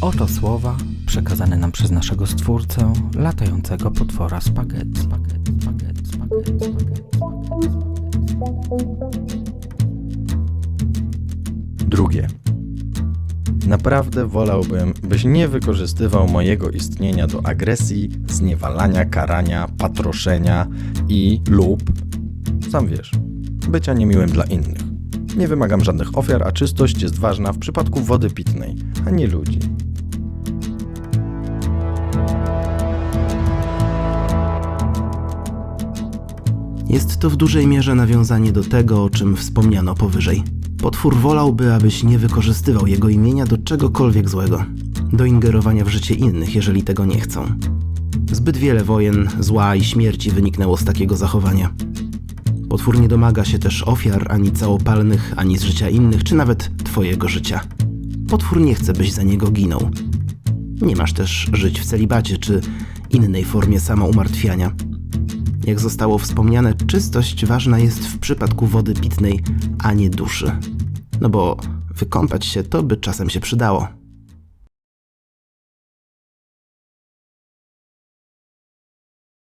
Oto słowa przekazane nam przez naszego stwórcę, latającego potwora spaghetti. Spaghetti, spaghetti, spaghetti, spaghetti, Drugie. Naprawdę wolałbym, byś nie wykorzystywał mojego istnienia do agresji, zniewalania, karania, patroszenia i lub, sam wiesz, bycia niemiłym dla innych. Nie wymagam żadnych ofiar, a czystość jest ważna w przypadku wody pitnej, a nie ludzi. Jest to w dużej mierze nawiązanie do tego, o czym wspomniano powyżej. Potwór wolałby, abyś nie wykorzystywał jego imienia do czegokolwiek złego, do ingerowania w życie innych, jeżeli tego nie chcą. Zbyt wiele wojen, zła i śmierci wyniknęło z takiego zachowania. Potwór nie domaga się też ofiar ani całopalnych, ani z życia innych, czy nawet twojego życia. Potwór nie chce, byś za niego ginął. Nie masz też żyć w celibacie czy innej formie samoumartwiania. Jak zostało wspomniane, czystość ważna jest w przypadku wody pitnej, a nie duszy. No bo wykąpać się to by czasem się przydało.